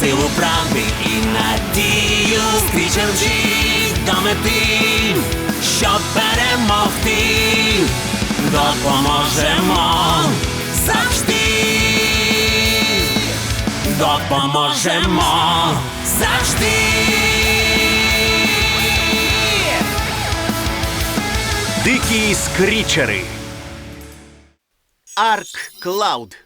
силу правди і надію. Скрічем вжить до мети, щоб перемогти. Допоможемо завжди. Допоможемо завжди. Дикі скрічери. Арк Клауд.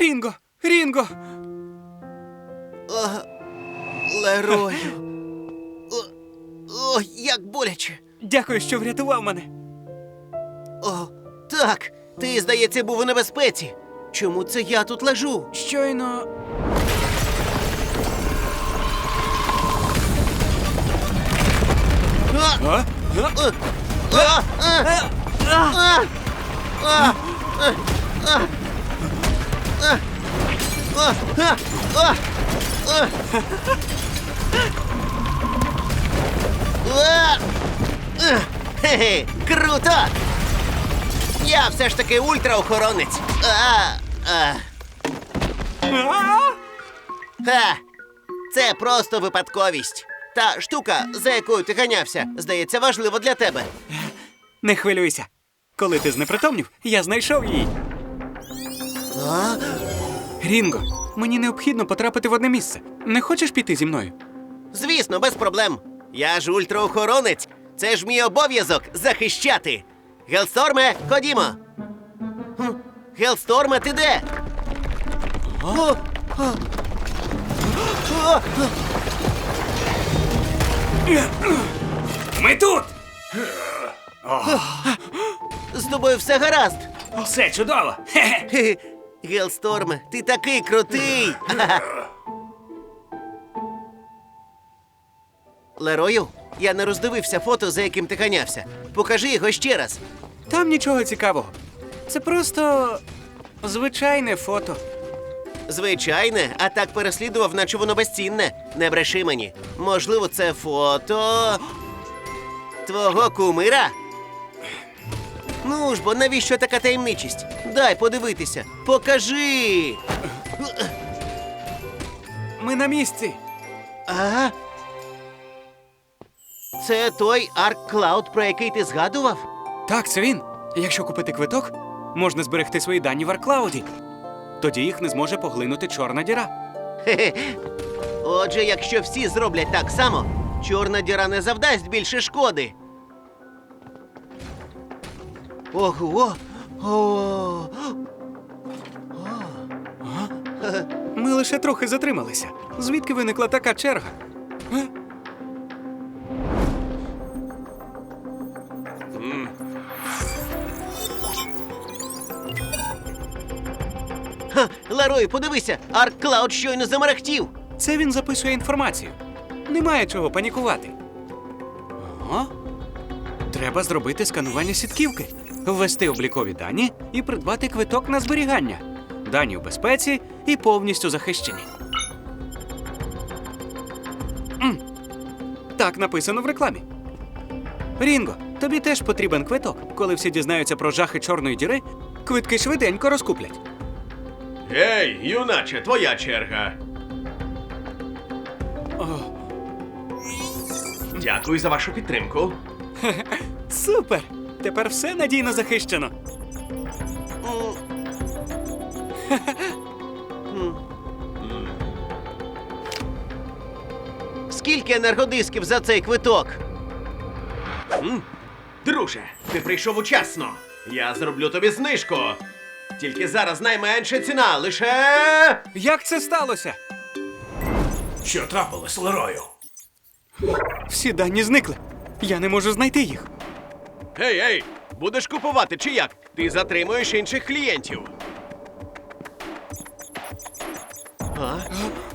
Рінго! Рінго! Лерою. О, о, як боляче. Дякую, що врятував мене. О, так. Ти, здається, був у небезпеці. Чому це я тут лежу? Щойно. А, А? а, а, а, а, а, а! Е, Хе-хе, Круто! Я все ж таки ультраохоронець. Ха! Це просто випадковість. Та штука, за якою ти ганявся, здається, важливо для тебе. Не хвилюйся. Коли ти знепритомнів, я знайшов її. А? Рінго, мені необхідно потрапити в одне місце. Не хочеш піти зі мною? Звісно, без проблем. Я ж ультраохоронець. Це ж мій обов'язок захищати. Гелсторме, ходімо. Хм, Гелсторме, ти де? О, о. О, Ми тут! З тобою все гаразд. Все чудово! Хе-хе. Хе-хе. Гелсторме, ти такий крутий. Лерою, я не роздивився фото, за яким ти ганявся. Покажи його ще раз. Там нічого цікавого. Це просто звичайне фото. Звичайне, а так переслідував, наче воно безцінне. Не бреши мені. Можливо, це фото. Твого кумира? Ну ж бо навіщо така таємничість? Дай подивитися. Покажи. Ми на місці. А? Це той Арк Клауд, про який ти згадував? Так, це він. Якщо купити квиток, можна зберегти свої дані в Арклауді. Тоді їх не зможе поглинути чорна діра. Хе-хе. Отже, якщо всі зроблять так само, чорна діра не завдасть більше шкоди. Ого! О! Ми лише трохи затрималися. Звідки виникла така черга? Е? Ха, Ларой, подивися, Арк Клауд щойно замерехтів. Це він записує інформацію. Немає чого панікувати. Ага. Треба зробити сканування сітківки, ввести облікові дані і придбати квиток на зберігання. Дані у безпеці і повністю захищені. М. Так написано в рекламі. Рінго, тобі теж потрібен квиток. Коли всі дізнаються про жахи чорної діри, квитки швиденько розкуплять. Гей, юначе, твоя черга. О, Дякую за вашу підтримку. супер! Тепер все надійно захищено. Скільки енергодисків за цей квиток? Друже, ти прийшов учасно. Я зроблю тобі знижку. Тільки зараз найменша ціна лише. Як це сталося? Що трапилось, Лерою? Всі дані зникли. Я не можу знайти їх. Ей, ей! Будеш купувати чи як? Ти затримуєш інших клієнтів. А?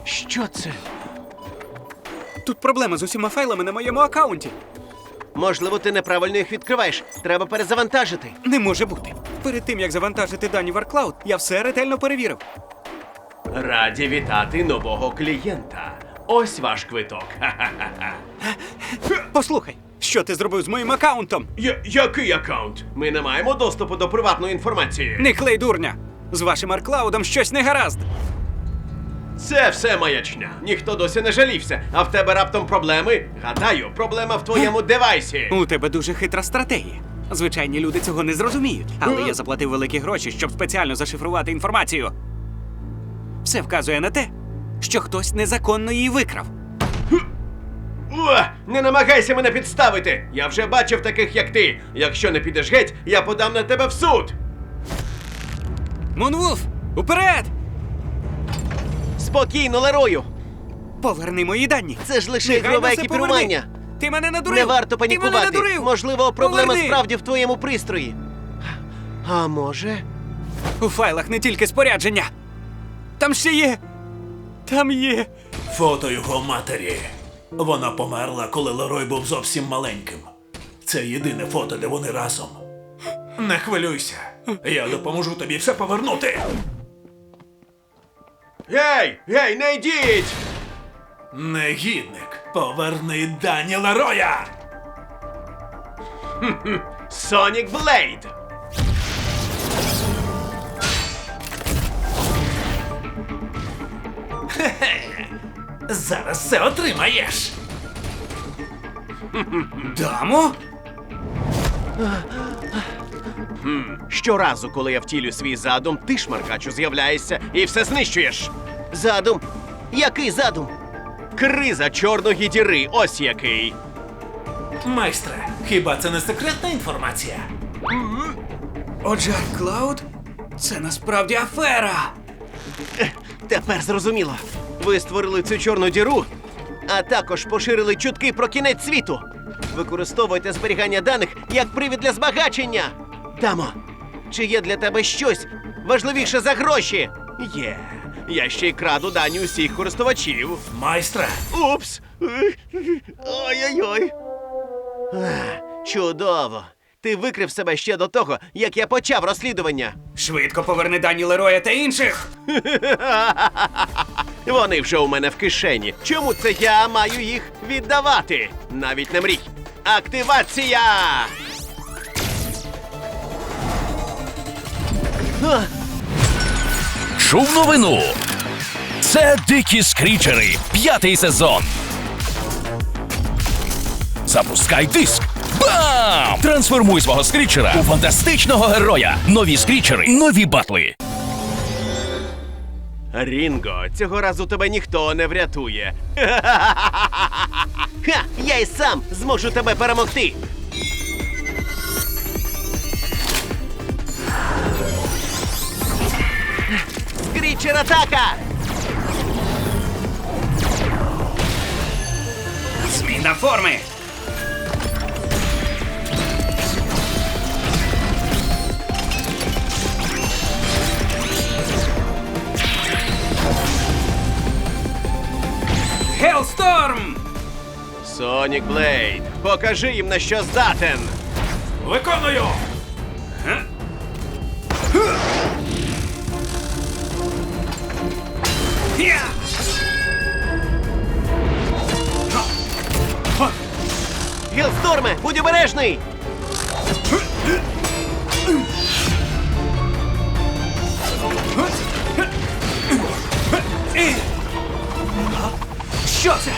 Що це? Тут проблема з усіма файлами на моєму аккаунті. Можливо, ти неправильно їх відкриваєш. Треба перезавантажити. Не може бути. Перед тим як завантажити дані в ArcCloud, я все ретельно перевірив. Раді вітати нового клієнта. Ось ваш квиток. Ха-ха-ха. Послухай, що ти зробив з моїм аккаунтом? Я, який аккаунт? Ми не маємо доступу до приватної інформації. Не клей дурня! З вашим ArcCloud щось не гаразд. Це все маячня. Ніхто досі не жалівся. А в тебе раптом проблеми? Гадаю, проблема в твоєму девайсі. У тебе дуже хитра стратегія. Звичайні люди цього не зрозуміють, але я заплатив великі гроші, щоб спеціально зашифрувати інформацію. Все вказує на те, що хтось незаконно її викрав. О, не намагайся мене підставити! Я вже бачив таких, як ти. Якщо не підеш геть, я подам на тебе в суд. Мунвулф, уперед! Спокійно, Лерою! Поверни мої дані. Це ж лише Негайно ігрове все поверни. екіпірування. Ти мене надурив! Не варто Ти мене панікувати. надурив! Можливо, проблема Поверни! справді в твоєму пристрої. А може? У файлах не тільки спорядження. Там ще є. Там є. Фото його матері. Вона померла, коли Лерой був зовсім маленьким. Це єдине фото, де вони разом. Не хвилюйся. Я допоможу тобі все повернути. Гей! Гей, не йдіть! Негідник, поверни дані Лероя! Сонік Блейд! Зараз все отримаєш. Дамо? Щоразу, коли я втілю свій задум, ти шмаркачу з'являєшся і все знищуєш. Задум? Який задум? Криза чорної діри, ось який. Майстре, хіба це не секретна інформація? Отже, Клауд це насправді афера. Тепер зрозуміло. Ви створили цю чорну діру, а також поширили чутки про кінець світу. Використовуйте зберігання даних як привід для збагачення. Дамо, чи є для тебе щось важливіше за гроші? Є. Я ще й краду дані усіх користувачів. Майстре, Упс. Ой-ой-ой. Ах, Чудово. Ти викрив себе ще до того, як я почав розслідування. Швидко поверни дані Лероя та інших. Вони вже у мене в кишені. Чому це я маю їх віддавати? Навіть не мрій. Активація! Чув новину. Це дикі скрічери. П'ятий сезон. Запускай диск. Бам! Трансформуй свого скрічера у фантастичного героя. Нові скрічери, нові батли. Рінго, цього разу тебе ніхто не врятує. Ха! Я й сам зможу тебе перемогти. Скрічер атака! Зміна форми. Хелсторм! Сонік Блейд, покажи їм на що здатен. виконую! Я! Гілсторме, будь обережний! Що це?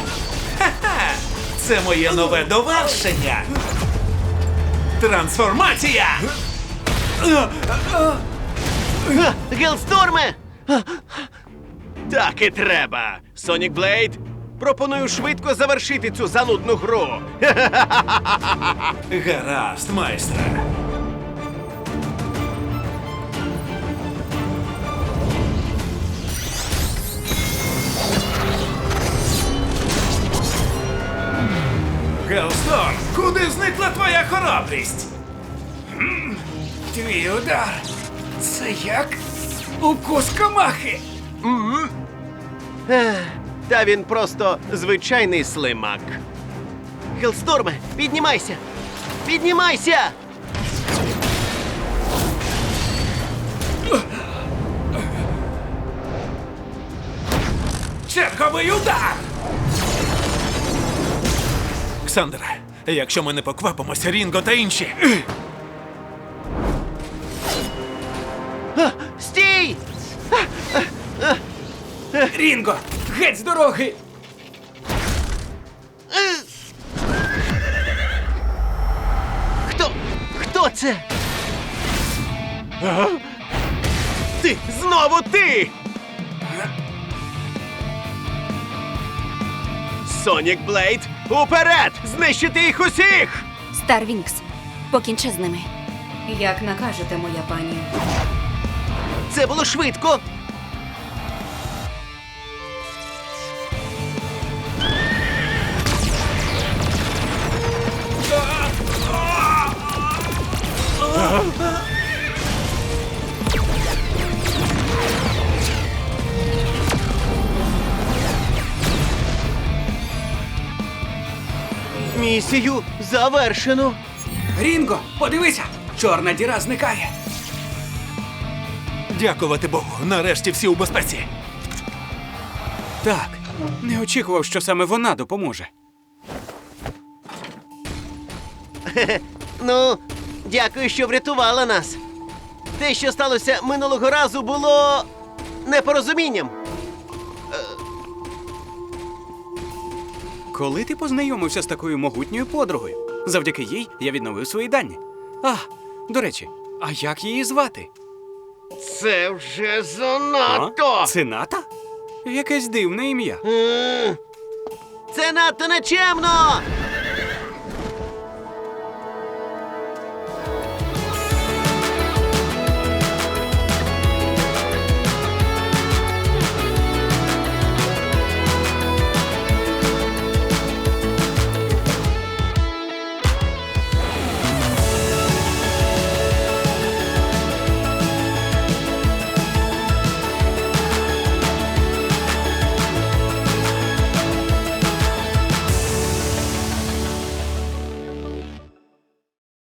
Це моє нове довершення. Трансформація! Га! Гілсторме! Так і треба. Сонік Блейд, Пропоную швидко завершити цю занудну гру. Гаразд, майстре. Гелсторм, куди зникла твоя хоробрість? Твій удар. Це як укус комахи. Та він просто звичайний слимак. Хелсторме, піднімайся! Піднімайся! Черговий удар! Ксандре, якщо ми не поквапимося, Рінго та інші. Стій! Рінго, геть з дороги! Хто? Хто це? Ага. Ти! Знову ти! Сонік Блейд, уперед! Знищити їх усіх! Старвінкс, покінчи з ними. Як накажете, моя пані. Це було швидко! Місію завершено. Рінго, подивися! Чорна діра зникає. Дякувати Богу, нарешті всі у безпеці. Так, не очікував, що саме вона допоможе. Ну, дякую, що врятувала нас. Те, що сталося минулого разу, було непорозумінням. Коли ти познайомився з такою могутньою подругою? Завдяки їй я відновив свої дані. А, до речі, а як її звати? Це вже А? занадто. Ната? Якесь дивне ім'я. М, Це надто нечемно!